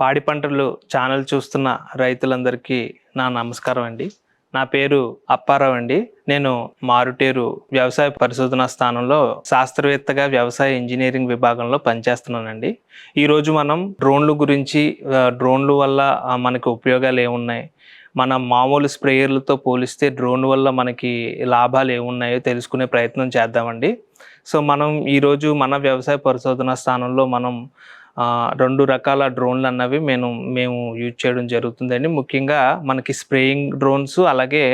పాడి పంటలు ఛానల్ చూస్తున్న రైతులందరికీ నా నమస్కారం అండి. నా పేరు అప్పారావు అండి. నేను మారుటేరు వ్యవసాయ పరిశోధన స్థానంలో శాస్త్రవేత్తగా వ్యవసాయ ఇంజనీరింగ్ విభాగంలో పనిచేస్తున్నానండి. ఈరోజు మనం డ్రోన్లు గురించి డ్రోన్లు వల్ల మనకి ఉపయోగాలు ఏమున్నాయి మన మామూలు స్ప్రేయర్లతో పోలిస్తే డ్రోన్ వల్ల మనకి లాభాలు ఏమున్నాయో తెలుసుకునే ప్రయత్నం చేద్దామండి. సో మనం ఈరోజు మన వ్యవసాయ పరిశోధన స్థానంలో మనం రెండు రకాల డ్రోన్లు అన్నవి మేము మేము యూజ్ చేయడం జరుగుతుందండి. ముఖ్యంగా మనకి స్ప్రేయింగ్ డ్రోన్స్ అలాగే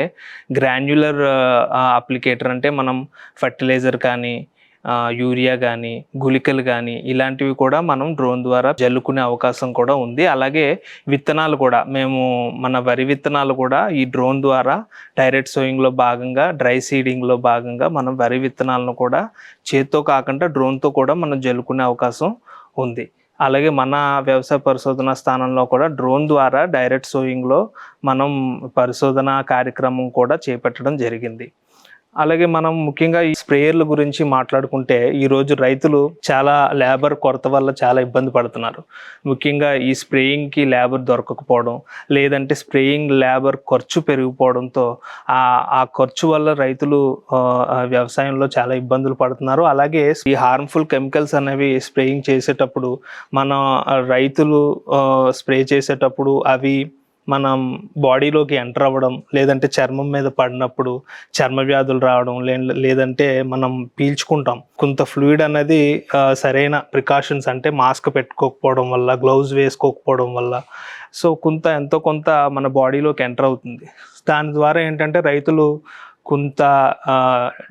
గ్రాన్యులర్ అప్లికేటర్ అంటే మనం ఫర్టిలైజర్ కానీ యూరియా కానీ గుళికలు కానీ ఇలాంటివి కూడా మనం డ్రోన్ ద్వారా జల్లుకునే అవకాశం కూడా ఉంది. అలాగే విత్తనాలు కూడా మేము మన వరి విత్తనాలు కూడా ఈ డ్రోన్ ద్వారా డైరెక్ట్ సోయింగ్లో భాగంగా డ్రై సీడింగ్లో భాగంగా మనం వరి విత్తనాలను కూడా చేత్తో కాకుండా డ్రోన్తో కూడా మనం జల్లుకునే అవకాశం ఉంది. అలాగే మన వ్యవసాయ పరిశోధన స్థానంలో కూడా డ్రోన్ ద్వారా డైరెక్ట్ సోయింగ్లో మనం పరిశోధన కార్యక్రమం కూడా చేపట్టడం జరిగింది. అలాగే మనం ముఖ్యంగా ఈ స్ప్రేయర్ల గురించి మాట్లాడుకుంటే ఈరోజు రైతులు చాలా లేబర్ కొరత వల్ల చాలా ఇబ్బంది పడుతున్నారు. ముఖ్యంగా ఈ స్ప్రేయింగ్కి లేబర్ దొరకకపోవడం లేదంటే స్ప్రేయింగ్ లేబర్ ఖర్చు పెరిగిపోవడంతో ఆ ఆ ఖర్చు వల్ల రైతులు వ్యవసాయంలో చాలా ఇబ్బందులు పడుతున్నారు. అలాగే ఈ హార్మ్ఫుల్ కెమికల్స్ అనేవి స్ప్రేయింగ్ చేసేటప్పుడు మన రైతులు స్ప్రే చేసేటప్పుడు అవి మనం బాడీలోకి ఎంటర్ అవ్వడం లేదంటే చర్మం మీద పడినప్పుడు చర్మ వ్యాధులు రావడం లే- లేదంటే మనం పీల్చుకుంటాం. కొంత ఫ్లూయిడ్ అనేది సరైన ప్రికాషన్స్ అంటే మాస్క్ పెట్టుకోకపోవడం వల్ల గ్లౌజ్ వేసుకోకపోవడం వల్ల. సో కొంత ఎంతో కొంత మన బాడీలోకి ఎంటర్ అవుతుంది. దాని ద్వారా ఏంటంటే రైతులు కొంత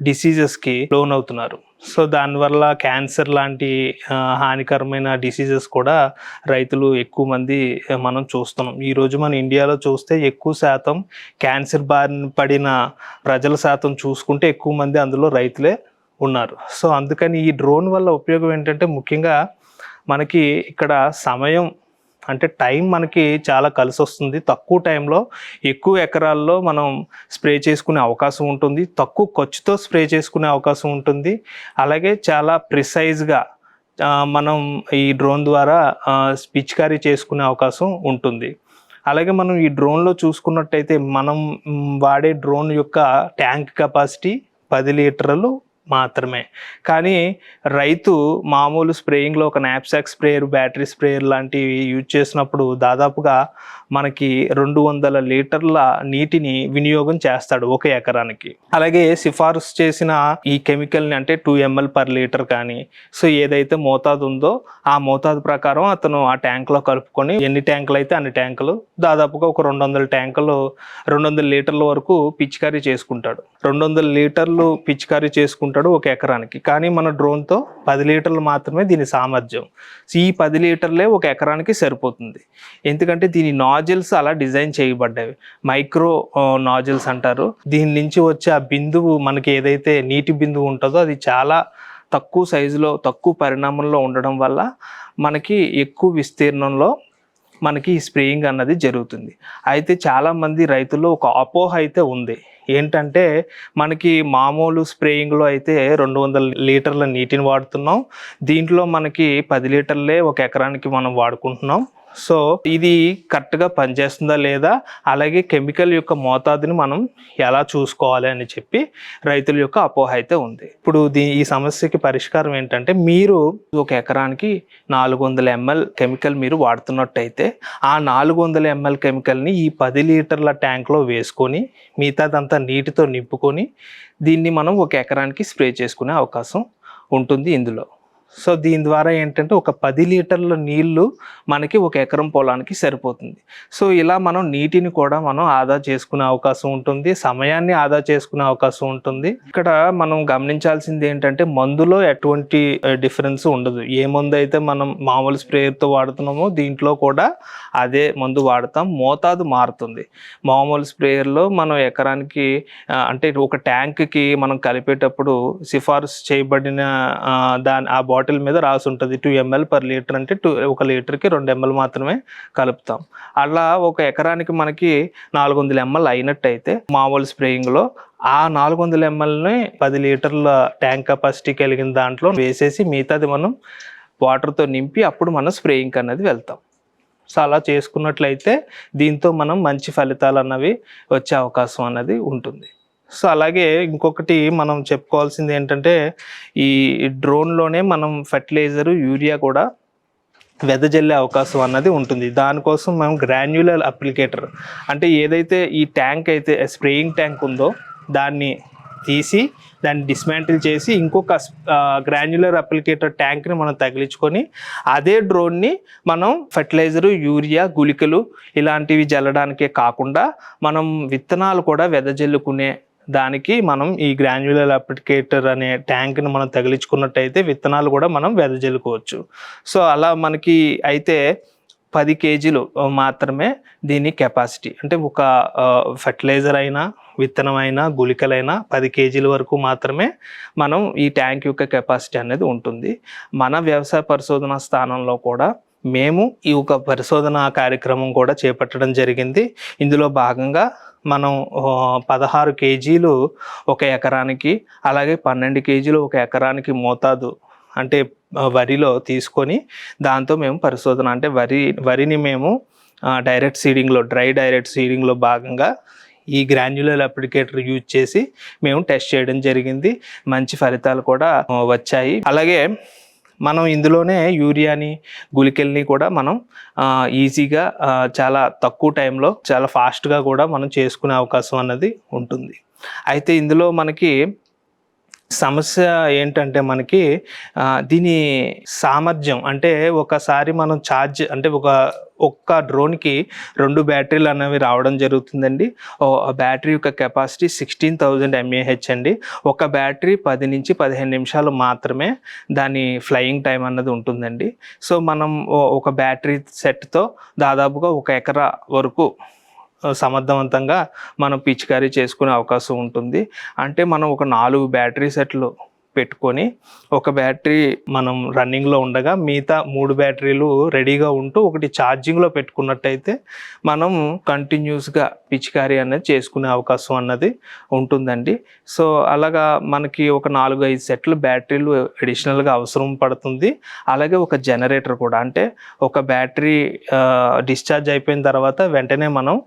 డిసీజెస్కి లోన్ అవుతున్నారు సో దానివల్ల క్యాన్సర్ లాంటి హానికరమైన డిసీజెస్ కూడా రైతులు ఎక్కువ మంది మనం చూస్తున్నాం. ఈరోజు మన ఇండియాలో చూస్తే ఎక్కువ శాతం క్యాన్సర్ బారిన పడిన ప్రజల శాతం చూసుకుంటే ఎక్కువ మంది అందులో రైతులే ఉన్నారు. సో అందుకని ఈ డ్రోన్ వల్ల ఉపయోగం ఏంటంటే ముఖ్యంగా మనకి ఇక్కడ సమయం అంటే టైం మనకి చాలా కలిసి వస్తుంది తక్కువ టైంలో ఎక్కువ ఎకరాల్లో మనం స్ప్రే చేసుకునే అవకాశం ఉంటుంది. తక్కువ ఖర్చుతో స్ప్రే చేసుకునే అవకాశం ఉంటుంది. అలాగే చాలా ప్రిసైజ్గా మనం ఈ డ్రోన్ ద్వారా పిచికారీ చేసుకునే అవకాశం ఉంటుంది. అలాగే మనం ఈ డ్రోన్లో చూసుకున్నట్టయితే మనం వాడే డ్రోన్ యొక్క ట్యాంక్ కెపాసిటీ పది లీటర్లు మాత్రమే. కానీ రైతు మామూలు స్ప్రేయింగ్లో ఒక నాప్సాక్ స్ప్రేయర్ బ్యాటరీ స్ప్రేయర్ లాంటివి యూజ్ చేసినప్పుడు దాదాపుగా మనకి రెండు వందల లీటర్ల నీటిని వినియోగం చేస్తాడు ఒక ఎకరానికి. అలాగే సిఫారసు చేసిన ఈ కెమికల్ని అంటే టూ ఎంఎల్ పర్ లీటర్ కానీ సో ఏదైతే మోతాదు ఉందో ఆ మోతాదు ప్రకారం అతను ఆ ట్యాంక్లో కలుపుకొని ఎన్ని ట్యాంకులు అయితే అన్ని ట్యాంకులు దాదాపుగా ఒక రెండు వందల ట్యాంకులు రెండు వందల లీటర్ల వరకు పిచికారీ చేసుకుంటాడు. రెండు వందల లీటర్లు పిచికారీ చేసుకుంటాడు ఒక ఎకరానికి. కానీ మన డ్రోన్తో పది లీటర్లు మాత్రమే దీని సామర్థ్యం. ఈ పది లీటర్లే ఒక ఎకరానికి సరిపోతుంది. ఎందుకంటే దీని నాజిల్స్ అలా డిజైన్ చేయబడ్డాయి. మైక్రో నాజిల్స్ అంటారు. దీని నుంచి వచ్చే ఆ బిందువు మనకి ఏదైతే నీటి బిందువు ఉంటుందో అది చాలా తక్కువ సైజులో తక్కువ పరిణామంలో ఉండడం వల్ల మనకి ఎక్కువ విస్తీర్ణంలో మనకి స్ప్రేయింగ్ అన్నది జరుగుతుంది. అయితే చాలామంది రైతుల్లో ఒక అపోహ అయితే ఉంది. ఏంటంటే మనకి మామూలు స్ప్రేయింగ్లో అయితే రెండు వందల లీటర్ల నీటిని వాడుతున్నాం. దీంట్లో మనకి పది లీటర్లే ఒక ఎకరానికి మనం వాడుకుంటున్నాం. సో ఇది కరెక్ట్గా పనిచేస్తుందా లేదా? అలాగే కెమికల్ యొక్క మోతాదుని మనం ఎలా చూసుకోవాలి అని చెప్పి రైతుల యొక్క అపోహ అయితే ఉంది. ఇప్పుడు దీ ఈ సమస్యకి పరిష్కారం ఏంటంటే మీరు ఒక ఎకరానికి నాలుగు వందల ఎంఎల్ కెమికల్ మీరు వాడుతున్నట్టయితే ఆ నాలుగు వందల ఎంఎల్ కెమికల్ని ఈ పది లీటర్ల ట్యాంక్లో వేసుకొని మిగతాదంతా నీటితో నింపుకొని దీన్ని మనం ఒక ఎకరానికి స్ప్రే చేసుకునే అవకాశం ఉంటుంది ఇందులో. సో దీని ద్వారా ఏంటంటే ఒక పది లీటర్ల నీళ్ళు మనకి ఒక ఎకరం పొలానికి సరిపోతుంది. సో ఇలా మనం నీటిని కూడా మనం ఆదా చేసుకునే అవకాశం ఉంటుంది సమయాన్ని ఆదా చేసుకునే అవకాశం ఉంటుంది. ఇక్కడ మనం గమనించాల్సింది ఏంటంటే మందులో ఎటువంటి డిఫరెన్స్ ఉండదు. ఏ మందు అయితే మనం మామూలు స్ప్రేయర్తో వాడుతున్నామో దీంట్లో కూడా అదే మందు వాడతాం మోతాదు మారుతుంది. మామూలు స్ప్రేయర్లో మనం ఎకరానికి అంటే ఒక ట్యాంక్కి మనం కలిపేటప్పుడు సిఫార్సు చేయబడిన దాని ఆ బాటిల్ మీద రాసి ఉంటుంది టూ ఎంఎల్ పర్ లీటర్ అంటే టూ ఒక లీటర్కి రెండు ఎంఎల్ మాత్రమే కలుపుతాం. అలా ఒక ఎకరానికి మనకి నాలుగు వందల ఎంఎల్ అయినట్టయితే మామూలు స్ప్రేయింగ్లో ఆ నాలుగు వందల ఎంఎల్ని పది లీటర్ల ట్యాంక్ కెపాసిటీ కలిగిన దాంట్లో వేసేసి మిగతాది మనం వాటర్తో నింపి అప్పుడు మనం స్ప్రేయింగ్ అనేది వెళ్తాం. సో అలా చేసుకున్నట్లయితే దీంతో మనం మంచి ఫలితాలు అన్నవి వచ్చే అవకాశం అన్నది ఉంటుంది. సో అలాగే ఇంకొకటి మనం చెప్పుకోవాల్సింది ఏంటంటే ఈ డ్రోన్లోనే మనం ఫెర్టిలైజరు యూరియా కూడా వెదజల్లే అవకాశం అన్నది ఉంటుంది. దానికోసం మనం గ్రాన్యులర్ అప్లికేటర్ అంటే ఏదైతే ఈ ట్యాంక్ అయితే స్ప్రేయింగ్ ట్యాంక్ ఉందో దాన్ని తీసి దాన్ని డిస్మాంటిల్ చేసి ఇంకొక గ్రాన్యులర్ అప్లికేటర్ ట్యాంక్ని మనం తగిలించుకొని అదే డ్రోన్ని మనం ఫెర్టిలైజరు యూరియా గుళికలు ఇలాంటివి జల్లడానికే కాకుండా మనం విత్తనాలు కూడా వెదజల్లుకునే దానికి మనం ఈ గ్రాన్యులర్ అప్లికేటర్ అనే ట్యాంక్ని మనం తగిలించుకున్నట్టయితే విత్తనాలు కూడా మనం వెదజల్లుకోవచ్చు. సో అలా మనకి అయితే పది కేజీలు మాత్రమే దీని కెపాసిటీ అంటే ఒక ఫర్టిలైజర్ అయినా విత్తనం అయినా గుళికలైనా పది కేజీల వరకు మాత్రమే మనం ఈ ట్యాంక్ యొక్క కెపాసిటీ అనేది ఉంటుంది. మన వ్యవసాయ పరిశోధన స్థానంలో కూడా మేము ఈ ఒక పరిశోధన కార్యక్రమం కూడా చేపట్టడం జరిగింది. ఇందులో భాగంగా మనం పదహారు కేజీలు ఒక ఎకరానికి అలాగే పన్నెండు కేజీలు ఒక ఎకరానికి మోతాదు. అంటే వరిలో తీసుకొని దాంతో మేము పరిశోధన అంటే వరి వరిని మేము డైరెక్ట్ సీడింగ్లో డ్రై డైరెక్ట్ సీడింగ్లో భాగంగా ఈ గ్రాన్యులర్ అప్లికేటర్ యూజ్ చేసి మేము టెస్ట్ చేయడం జరిగింది. మంచి ఫలితాలు కూడా వచ్చాయి. అలాగే మనం ఇందులోనే యూరియాని గుళికల్ని కూడా మనం ఈజీగా చాలా తక్కువ టైంలో చాలా ఫాస్ట్గా కూడా మనం చేసుకునే అవకాశం అన్నది ఉంటుంది. అయితే ఇందులో మనకి సమస్య ఏంటంటే మనకి దీని సామర్థ్యం అంటే ఒకసారి మనం ఛార్జ్ అంటే ఒక ఒక్క డ్రోన్కి రెండు బ్యాటరీలు అనేవి రావడం జరుగుతుందండి. ఓ బ్యాటరీ యొక్క కెపాసిటీ సిక్స్టీన్ థౌజండ్ ఎంఏహెచ్ అండి. ఒక బ్యాటరీ పది నుంచి పదిహేను నిమిషాలు మాత్రమే దాని ఫ్లయింగ్ టైం అన్నది ఉంటుందండి. సో మనం ఒక బ్యాటరీ సెట్తో దాదాపుగా ఒక ఎకరా వరకు సమర్థవంతంగా మనం పిచికారీ చేసుకునే అవకాశం ఉంటుంది. అంటే మనం ఒక నాలుగు బ్యాటరీ సెట్లు పెట్టుకొని ఒక బ్యాటరీ మనం రన్నింగ్లో ఉండగా మిగతా మూడు బ్యాటరీలు రెడీగా ఉంటూ ఒకటి ఛార్జింగ్లో పెట్టుకున్నట్టయితే మనం కంటిన్యూస్గా పిచికారీ అనేది చేసుకునే అవకాశం అన్నది ఉంటుందండి. సో అలాగా మనకి ఒక నాలుగు ఐదు సెట్లు బ్యాటరీలు అడిషనల్గా అవసరం పడుతుంది. అలాగే ఒక జనరేటర్ కూడా. అంటే ఒక బ్యాటరీ డిశ్చార్జ్ అయిపోయిన తర్వాత వెంటనే మనం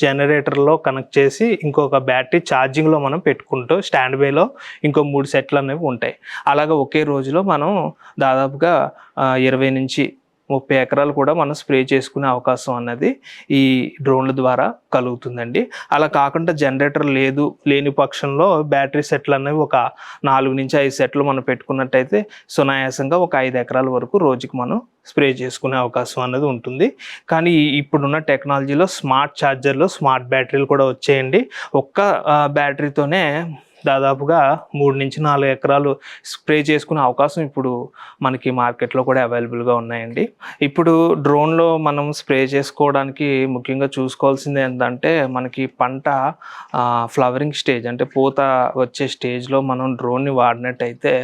జనరేటర్లో కనెక్ట్ చేసి ఇంకొక బ్యాటరీ ఛార్జింగ్లో మనం పెట్టుకుంటూ స్టాండ్ బైలో ఇంకో మూడు సెట్లు అనేవి ఉంటాయి. అలాగే ఒకే రోజులో మనం దాదాపుగా ఇరవై నుంచి ముప్పై ఎకరాలు కూడా మనం స్ప్రే చేసుకునే అవకాశం అన్నది ఈ డ్రోన్ల ద్వారా కలుగుతుందండి. అలా కాకుండా జనరేటర్ లేదు లేని పక్షంలో బ్యాటరీ సెట్లు అనేవి ఒక నాలుగు నుంచి ఐదు సెట్లు మనం పెట్టుకున్నట్టయితే సునాయాసంగా ఒక ఐదు ఎకరాల వరకు రోజుకి మనం స్ప్రే చేసుకునే అవకాశం అన్నది ఉంటుంది. కానీ ఇప్పుడున్న టెక్నాలజీలో స్మార్ట్ ఛార్జర్లు స్మార్ట్ బ్యాటరీలు కూడా వచ్చేయండి. ఒక్క బ్యాటరీతోనే దాదాపుగా మూడు నుంచి నాలుగు ఎకరాలు స్ప్రే చేసుకునే అవకాశం ఇప్పుడు మనకి మార్కెట్లో కూడా అవైలబుల్గా ఉన్నాయండి. ఇప్పుడు డ్రోన్లో మనం స్ప్రే చేసుకోవడానికి ముఖ్యంగా చూసుకోవాల్సింది ఏంటంటే మనకి పంట ఫ్లవరింగ్ స్టేజ్ అంటే పూత వచ్చే స్టేజ్లో మనం డ్రోన్ని వాడినట్టయితే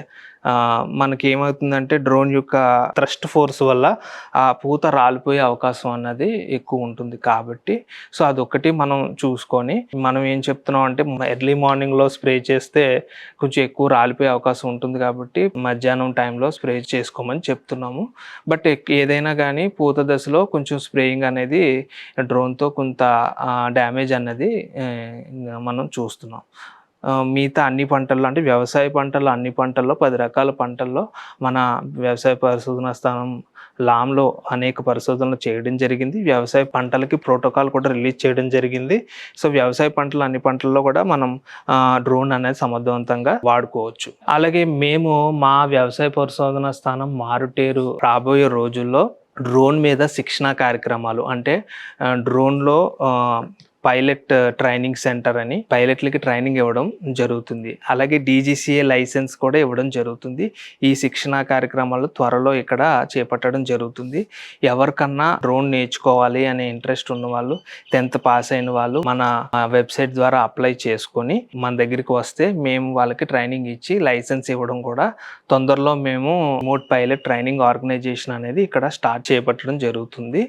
మనకి ఏమవుతుందంటే డ్రోన్ యొక్క థ్రస్ట్ ఫోర్స్ వల్ల ఆ పూత రాలిపోయే అవకాశం అన్నది ఎక్కువ ఉంటుంది కాబట్టి. సో అదొకటి మనం చూసుకొని మనం ఏం చెప్తున్నాం అంటే ఎర్లీ మార్నింగ్లో స్ప్రే చేస్తే కొంచెం ఎక్కువ రాలిపోయే అవకాశం ఉంటుంది కాబట్టి మధ్యాహ్నం టైంలో స్ప్రే చేసుకోమని చెప్తున్నాము. బట్ ఎక్- ఏదైనా కానీ పూత దశలో కొంచెం స్ప్రేయింగ్ అనేది డ్రోన్తో కొంత డ్యామేజ్ అన్నది మనం చూస్తున్నాం. మిగతా అన్ని పంటల్లో అంటే వ్యవసాయ పంటల్లో అన్ని పంటల్లో పది రకాల పంటల్లో మన వ్యవసాయ పరిశోధన స్థానం లామ్లో అనేక పరిశోధనలు చేయడం జరిగింది. వ్యవసాయ పంటలకి ప్రోటోకాల్ కూడా రిలీజ్ చేయడం జరిగింది. సో వ్యవసాయ పంటలు అన్ని పంటల్లో కూడా మనం డ్రోన్ అనేది సమర్థవంతంగా వాడుకోవచ్చు. అలాగే మేము మా వ్యవసాయ పరిశోధన స్థానం మారుటేరు రాబోయే రోజుల్లో డ్రోన్ మీద శిక్షణ కార్యక్రమాలు అంటే డ్రోన్లో పైలట్ ట్రైనింగ్ సెంటర్ అని పైలట్లకి ట్రైనింగ్ ఇవ్వడం జరుగుతుంది. అలాగే డీజీసీఏ లైసెన్స్ కూడా ఇవ్వడం జరుగుతుంది. ఈ శిక్షణా కార్యక్రమాలు త్వరలో ఇక్కడ చేపట్టడం జరుగుతుంది. ఎవరికన్నా డ్రోన్ నేర్చుకోవాలి అనే ఇంట్రెస్ట్ ఉన్న వాళ్ళు టెన్త్ పాస్ అయిన వాళ్ళు మన వెబ్సైట్ ద్వారా అప్లై చేసుకొని మన దగ్గరికి వస్తే మేము వాళ్ళకి ట్రైనింగ్ ఇచ్చి లైసెన్స్ ఇవ్వడం కూడా తొందరలో మేము మోట్ పైలట్ ట్రైనింగ్ ఆర్గనైజేషన్ అనేది ఇక్కడ స్టార్ట్ చేపట్టడం జరుగుతుంది.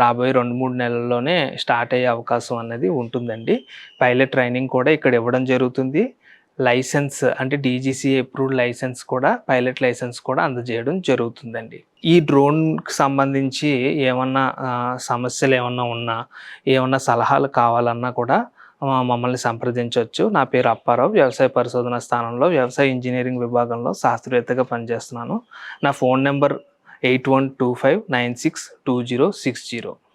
రాబోయే రెండు మూడు నెలల్లోనే స్టార్ట్ అయ్యే అవకాశం అనేది ఉంటుందండి. పైలట్ ట్రైనింగ్ కూడా ఇక్కడ ఇవ్వడం జరుగుతుంది. లైసెన్స్ అంటే డీజీసీ అప్రూవ్డ్ లైసెన్స్ కూడా పైలట్ లైసెన్స్ కూడా అందజేయడం జరుగుతుందండి. ఈ డ్రోన్కి సంబంధించి ఏమన్నా సమస్యలు ఏమన్నా ఉన్నా ఏమన్నా సలహాలు కావాలన్నా కూడా మమ్మల్ని సంప్రదించవచ్చు నా పేరు అప్పారావు వ్యవసాయ పరిశోధన స్థానంలో వ్యవసాయ ఇంజనీరింగ్ విభాగంలో శాస్త్రవేత్తగా పనిచేస్తున్నాను. నా phone number eight one two five nine six two zero six zero.